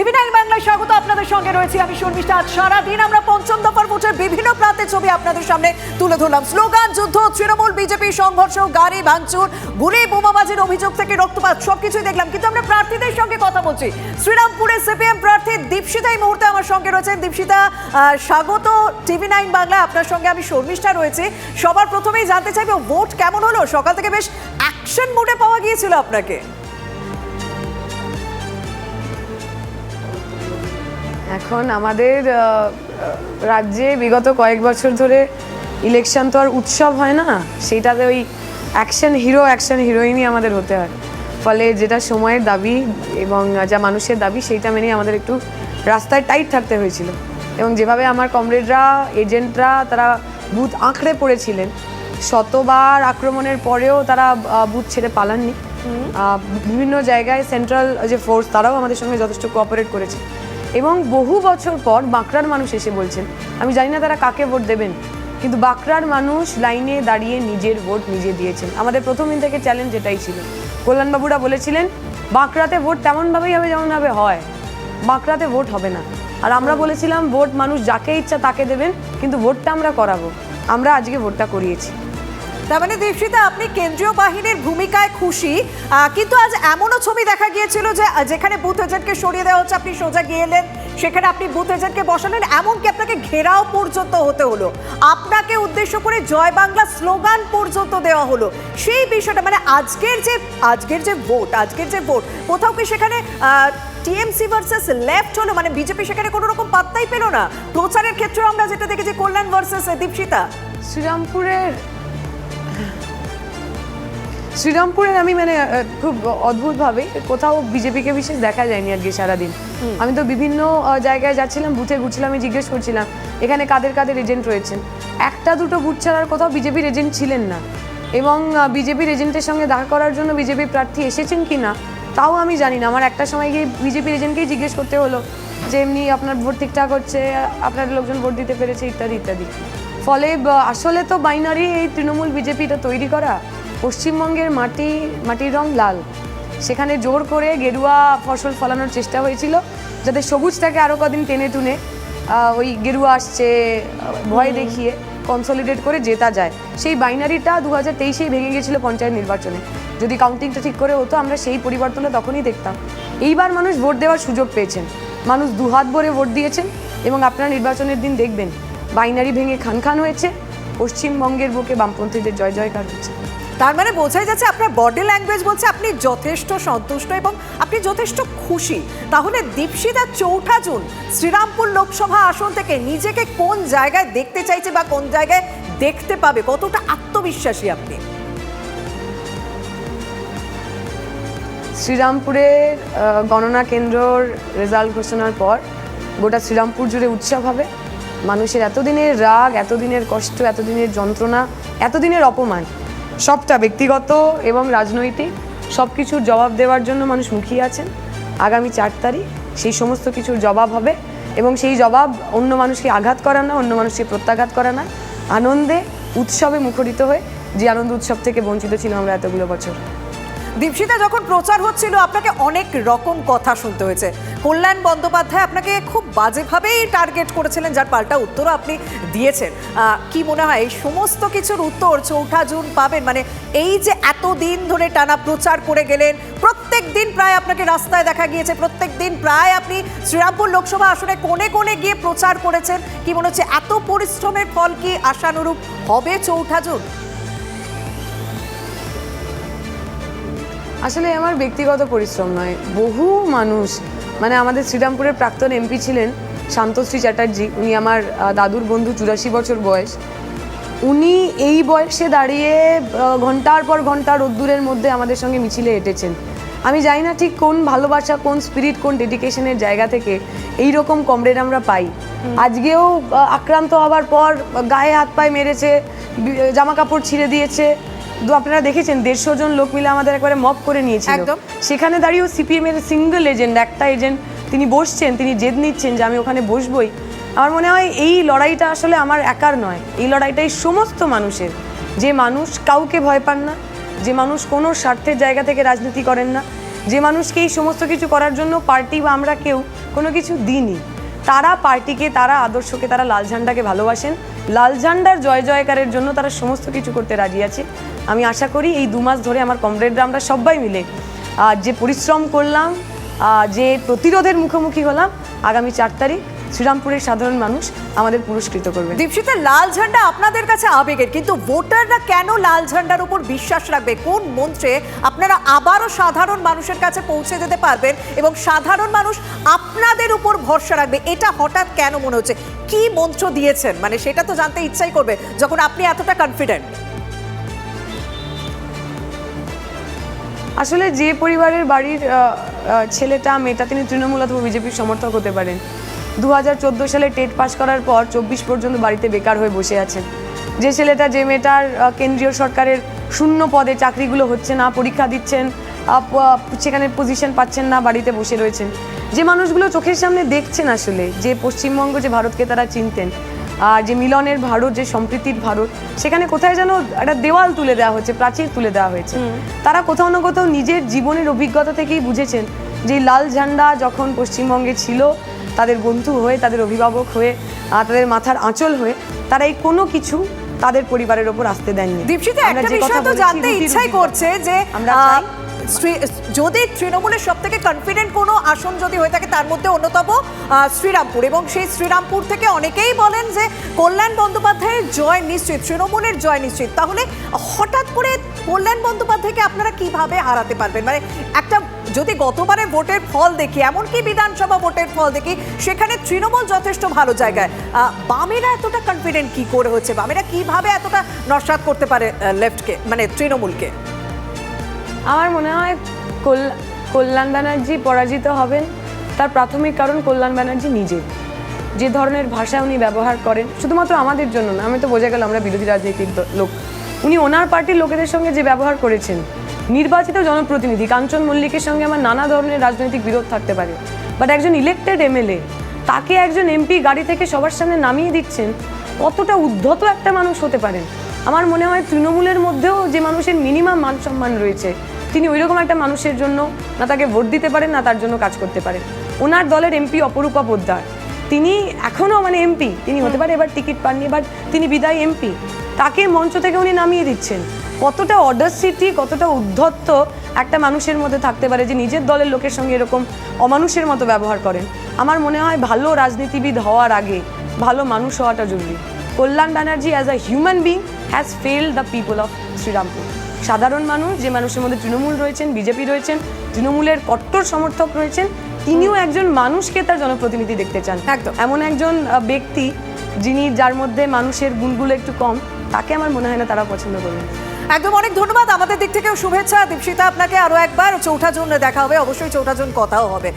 TV nine বাংলায় স্বাগত আপনাদের সঙ্গে রয়েছি আমি শর্মিষ্ঠা। আজ সারাদিন আমরা পঞ্চম দফার ভোটের বিভিন্ন প্রান্তের ছবি আপনাদের সামনে তুলে ধরলাম। স্লোগান যুদ্ধ, তৃণমূল, বিজেপি, সংঘর্ষ, গাড়ি ভাঙচুর, গুলি, বোমাবাজির অভিযোগ থেকে রক্তপাত, সবকিছুই দেখলাম। কিন্তু আমরা প্রার্থীদের সঙ্গে কথা বলছি। শ্রীরামপুরে সিপিএম প্রার্থী দীপশিতা এই মুহূর্তে আমার সঙ্গে রয়েছেন। দীপশিতা স্বাগত টিভি নাইন বাংলা আপনার সঙ্গে আমি শর্মিষ্ঠা রয়েছি। সবার প্রথমেই জানতে চাইব ভোট কেমন হলো? সকাল থেকে বেশ অ্যাকশন মোডে পাওয়া গিয়েছিল আপনাকে। এখন আমাদের রাজ্যে বিগত কয়েক বছর ধরে ইলেকশন তো আর উৎসব হয় না সেইটাতে ওই অ্যাকশন হিরো অ্যাকশন হিরোইনই আমাদের হতে হয়। ফলে যেটা সময়ের দাবি এবং যা মানুষের দাবি সেইটা মেনেই আমাদের একটু রাস্তায় টাইট থাকতে হয়েছিল। এবং যেভাবে আমার কমরেডরা এজেন্টরা তারা বুথ আঁকড়ে পড়েছিলেন শতবার আক্রমণের পরেও তারা বুথ ছেড়ে পালাননি। বিভিন্ন জায়গায় সেন্ট্রাল যে ফোর্স তারাও আমাদের সঙ্গে যথেষ্ট কোঅপারেট করেছে। এবং বহু বছর পর বাঁকড়ার মানুষ এসে বলছেন, আমি জানি না তারা কাকে ভোট দেবেন। কিন্তু বাঁকড়ার মানুষ লাইনে দাঁড়িয়ে নিজের ভোট নিজে দিয়েছেন। আমাদের প্রথম দিন থেকে চ্যালেঞ্জ এটাই ছিল। কল্যাণবাবুরা বলেছিলেন, বাঁকড়াতে ভোট তেমনভাবেই হবে যেমনভাবে হয়। বাঁকড়াতে ভোট হবে না। আর আমরা বলেছিলাম, ভোট মানুষ যাকে ইচ্ছা তাকে দেবেন, কিন্তু ভোটটা আমরা করাবো। আমরা আজকে ভোটটা করিয়েছি। তার মানে দীপশিতা, আপনি কেন্দ্রীয় বাহিনীর ভূমিকায় খুশি। কিন্তু আজ এমনও ছবি দেখা গিয়েছিল যে যেখানে বুথ এজেন্টকে সরিয়ে দেওয়া হচ্ছে, আপনি সোজা গিয়ে এলেন। সেখানে আপনি বুথ এজেন্টকে বসালেন, এমনকি আপনাকে ঘেরাও পর্যন্ত হতে হলো। আপনাকে উদ্দেশ্য করে জয় বাংলা স্লোগান পর্যন্ত দেওয়া হলো। সেই বিষয়টা মানে আজকের যে আজকের যে ভোট, আজকের যে ভোট, কোথাও কি সেখানে টিএমসি ভার্সেস লেফট হলো? মানে বিজেপি সেখানে কোনো রকম পাত্তাই পেল না। প্রচারের ক্ষেত্রেও আমরা যেটা দেখেছি, কল্যাণ ভার্সেস, দীপশিতা। শ্রীরামপুরের শ্রীরামপুরের আমি মানে খুব অদ্ভুতভাবে কোথাও বিজেপিকে বিশেষ দেখা যায়নি আজকে সারাদিন। আমি তো বিভিন্ন জায়গায় যাচ্ছিলাম বুথে ঘুরছিলাম আমি জিজ্ঞেস করছিলাম এখানে কাদের কাদের এজেন্ট রয়েছেন? একটা দুটো বুথ ছাড়ার কোথাও বিজেপির এজেন্ট ছিলেন না। এবং বিজেপির এজেন্টের সঙ্গে দেখা করার জন্য বিজেপি প্রার্থী এসেছেন কি না তাও আমি জানি না। আমার একটা সময় গিয়ে বিজেপির এজেন্টকেই জিজ্ঞেস করতে হলো যে এমনি আপনার ভোট ঠিকঠাক হচ্ছে আপনার লোকজন ভোট দিতে পেরেছে ইত্যাদি ইত্যাদি। ফলে আসলে তো বাইনারি এই তৃণমূল বিজেপিটা তৈরি করা পশ্চিমবঙ্গের মাটি, মাটির রং লাল। সেখানে জোর করে গেরুয়া ফসল ফলানোর চেষ্টা হয়েছিল, যাতে সবুজটাকে আরও কদিন টেনে টুনে ওই গেরুয়া আসছে, ভয় দেখিয়ে কনসলিডেট করে জেতা যায়। সেই বাইনারিটা দু হাজার তেইশেই ভেঙে গেছিল পঞ্চায়েত নির্বাচনে। যদি কাউন্টিংটা ঠিক করে হতো, আমরা সেই পরিবর্তনটা তখনই দেখতাম। এইবার মানুষ ভোট দেওয়ার সুযোগ পেয়েছেন। মানুষ দুহাত ভরে ভোট দিয়েছেন এবং আপনারা নির্বাচনের দিন দেখবেন বাইনারি ভেঙে খান খান হয়েছে। পশ্চিমবঙ্গের বুকে বামপন্থীদের জয় জয়কার হচ্ছে তার মানে বোঝাই যাচ্ছে আপনার বডি ল্যাঙ্গুয়েজ বলছে আপনি যথেষ্ট সন্তুষ্ট এবং আপনি যথেষ্ট খুশি। তাহলে দীপশিতা চৌঠা জুন শ্রীরামপুর লোকসভা আসন থেকে নিজেকে কোন জায়গায় দেখতে চাইছে বা কোন জায়গায় দেখতে পাবে? কতটা আত্মবিশ্বাসী আপনি? শ্রীরামপুরের গণনা কেন্দ্রর রেজাল্ট ঘোষণার পর গোটা শ্রীরামপুর জুড়ে উৎসব হবে। মানুষের এতদিনের রাগ, এতদিনের কষ্ট, এতদিনের যন্ত্রণা, এতদিনের অপমান সবটা ব্যক্তিগত এবং রাজনৈতিক সব কিছুর জবাব দেওয়ার জন্য মানুষ মুখিয়ে আছেন। আগামী চার তারিখ সেই সমস্ত কিছুর জবাব হবে এবং সেই জবাব অন্য মানুষকে আঘাত করা না, অন্য মানুষকে প্রত্যাঘাত করা না। আনন্দে, উৎসবে মুখরিত হয়ে যে আনন্দ উৎসব থেকে বঞ্চিত ছিল আমরা এতগুলো বছর। দীপশিতা, যখন প্রচার হচ্ছিল, আপনাকে অনেক রকম কথা শুনতে হয়েছে। কল্যাণ বন্দ্যোপাধ্যায় আপনাকে খুব বাজেভাবেই টার্গেট করেছিলেন, যার পাল্টা উত্তরও আপনি দিয়েছেন। কি মনে হয়, এই সমস্ত কিছুর উত্তর চৌঠা জুন পাবেন? মানে এই যে এত দিন ধরে টানা প্রচার করে গেলেন, প্রত্যেক দিন প্রায় আপনাকে রাস্তায় দেখা গিয়েছে, প্রত্যেক দিন প্রায় আপনি শ্রীরামপুর লোকসভা আসনে কোণে কোণে গিয়ে প্রচার করেছেন। কি মনে হচ্ছে, এত পরিশ্রমের ফল কি আশানুরূপ হবে চৌঠা জুন? আসলে আমার ব্যক্তিগত পরিশ্রম নয়। বহু মানুষ মানে আমাদের শ্রীরামপুরের প্রাক্তন এমপি ছিলেন শান্তশ্রী চ্যাটার্জি উনি আমার দাদুর বন্ধু চুরাশি বছর বয়স। উনি এই বয়সে দাঁড়িয়ে ঘণ্টার পর ঘণ্টা রোদ্দুরের মধ্যে আমাদের সঙ্গে মিছিলে হেঁটেছেন আমি জানি না ঠিক কোন ভালোবাসা কোন স্পিরিট কোন ডেডিকেশনের জায়গা থেকে এই রকম কমরেড আমরা পাই। আজকেও আক্রান্ত হওয়ার পর গায়ে হাত পায়ে মেরেছে জামা কাপড় ছিঁড়ে দিয়েছে আপনারা দেখেছেন দেড়শো জন লোক মিলে আমাদের একবারে মপ করে নিয়েছিল। একদম। সেখানে দাঁড়িয়েও সিপিএম এর সিঙ্গেল এজেন্ট একটা এজেন্ট তিনি বসছেন তিনি জেদ নিচ্ছেন যে আমি ওখানে বসবই। আমার মনে হয় এই লড়াইটা আসলে আমার একার নয়। এই লড়াইটা এই সমস্ত মানুষের। যে মানুষ কাউকে ভয় পান না যে মানুষ কোনো স্বার্থের জায়গা থেকে রাজনীতি করেন না যে মানুষকে এই সমস্ত কিছু করার জন্য পার্টি বা আমরা কেউ কোনো কিছু দিইনি। তারা পার্টিকে তারা আদর্শকে তারা লাল ঝান্ডাকে ভালোবাসেন। লাল ঝান্ডার জয় জয়কারের জন্য তারা সমস্ত কিছু করতে রাজি আছে। আমি আশা করি এই দু মাস ধরে আমার কমরেডরা আমরা সবাই মিলে যে পরিশ্রম করলাম যে প্রতিরোধের মুখোমুখি হলাম, আগামী চার তারিখ শ্রীরামপুরের সাধারণ মানুষ আমাদের পুরস্কৃত করবে। দীপশিতা, লাল ঝান্ডা আপনাদের কাছে আবেগের, কিন্তু ভোটাররা কেন লাল ঝান্ডার উপর বিশ্বাস রাখবে? কোন মন্ত্রে আপনারা আবারও সাধারণ মানুষের কাছে পৌঁছে যেতে পারবেন এবং সাধারণ মানুষ আপনাদের উপর ভরসা রাখবে? এটা হঠাৎ কেন মনে হচ্ছে? কি মন্ত্র দিয়েছেন? মানে সেটা তো জানতে ইচ্ছাই করবে, যখন আপনি এতটা কনফিডেন্ট আসলে যে পরিবারের বাড়ির ছেলেটা, মেয়েটা, তিনি তৃণমূল অথবা বিজেপির সমর্থক হতে পারেন। দু হাজার চোদ্দ সালে টেট পাশ করার পর চব্বিশ পর্যন্ত বাড়িতে বেকার হয়ে বসে আছেন। যে ছেলেটা, যে মেয়েটার কেন্দ্রীয় সরকারের শূন্য পদে চাকরিগুলো হচ্ছে না, পরীক্ষা দিচ্ছেন সেখানে পজিশন পাচ্ছেন না, বাড়িতে বসে রয়েছেন। যে মানুষগুলো চোখের সামনে দেখছেন আসলে, যে পশ্চিমবঙ্গ, যে ভারতকে তারা চিনতেন যে মিলনের ভারত যে সম্প্রীতির ভারত সেখানে কোথায় যেন একটা দেওয়াল তুলে দেওয়া হয়েছে প্রাচীর তুলে দেওয়া হয়েছে। তারা কোথাও না কোথাও নিজের জীবনের অভিজ্ঞতা থেকেই বুঝেছেন যে লাল ঝান্ডা যখন পশ্চিমবঙ্গে ছিল তাদের বন্ধু হয়ে তাদের অভিভাবক হয়ে তাদের মাথার আঁচল হয়ে তারা এই কোনো কিছু তাদের পরিবারের ওপর আসতে দেননি। দীপশিতা একটা বিষয় তো জানতে ইচ্ছাই করছে যে আমরা যদি তৃণমূলের সব থেকে কনফিডেন্ট কোনো আসন যদি হয়ে থাকে, তার মধ্যে অন্যতম শ্রীরামপুর। এবং সেই শ্রীরামপুর থেকে অনেকেই বলেন যে, কল্যাণ বন্দ্যোপাধ্যায়ের জয় নিশ্চিত, তৃণমূলের জয় নিশ্চিত। তাহলে হঠাৎ করে কল্যাণ বন্দ্যোপাধ্যায়কে আপনারা কীভাবে হারাতে পারবেন? মানে একটা, যদি গতবারের ভোটের ফল দেখি, এমনকি বিধানসভা ভোটের ফল দেখি, সেখানে তৃণমূল যথেষ্ট ভালো জায়গায়। বামেরা এতটা কনফিডেন্ট কি করে হচ্ছে? বামেরা কীভাবে এতটা নস্বাত করতে পারে লেফটকে মানে তৃণমূলকে? আমার মনে হয় কল্যা- কল্যাণ ব্যানার্জি পরাজিত হবেন। তার প্রাথমিক কারণ কল্যাণ ব্যানার্জি নিজে। যে ধরনের ভাষা উনি ব্যবহার করেন, শুধুমাত্র আমাদের জন্য না, আমি তো বোঝা গেল আমরা বিরোধী রাজনীতির লোক। উনি ওনার পার্টির লোকেদের সঙ্গে যে ব্যবহার করেছেন, নির্বাচিত জনপ্রতিনিধি কাঞ্চন মল্লিকের সঙ্গে আমার নানা ধরনের রাজনৈতিক বিরোধ থাকতে পারে। বাট একজন ইলেক্টেড এমএলএ, তাকে একজন এমপি গাড়ি থেকে সবার সামনে নামিয়ে দিচ্ছেন, কতটা উদ্ধত একটা মানুষ হতে পারেন? আমার মনে হয় তৃণমূলের মধ্যেও যে মানুষের মিনিমাম মান সম্মান রয়েছে তিনি ওইরকম একটা মানুষের জন্য না তাকে ভোট দিতে পারেন, না তার জন্য কাজ করতে পারেন। ওনার দলের এমপি অপরূপা পোদ্দার। তিনি এখনও মানে এমপি, তিনি হতে পারে এবার টিকিট পাননি এবার তিনি বিদায় এমপি। তাকে মঞ্চ থেকে উনি নামিয়ে দিচ্ছেন। কতটা অডাসিটি কতটা উদ্ধত্ত একটা মানুষের মধ্যে থাকতে পারে যে নিজের দলের লোকের সঙ্গে এরকম অমানুষের মতো ব্যবহার করেন। আমার মনে হয় ভালো রাজনীতিবিদ হওয়ার আগে ভালো মানুষ হওয়াটা জরুরি। Kalyan Banerjee as a human being has fail the people of Serampore. সাধারণ মানুষ যে মানুষের মধ্যে তৃণমূল রয়েছেন বিজেপি রয়েছেন তৃণমূলের কট্টর সমর্থক রয়েছেন তিনিও একজন মানুষকে তার জনপ্রতিনিধি দেখতে চান। একদম। এমন একজন ব্যক্তি যিনি যার মধ্যে মানুষের গুণগুলো একটু কম তাকে আমার মনে হয় না তারা পছন্দ করবেন একদম অনেক ধন্যবাদ। আমাদের দিক থেকেও শুভেচ্ছা। দীপশিতা আপনাকে আরও একবার চৌঠা জুন দেখা হবে। অবশ্যই চৌঠা জুন কথাও হবে।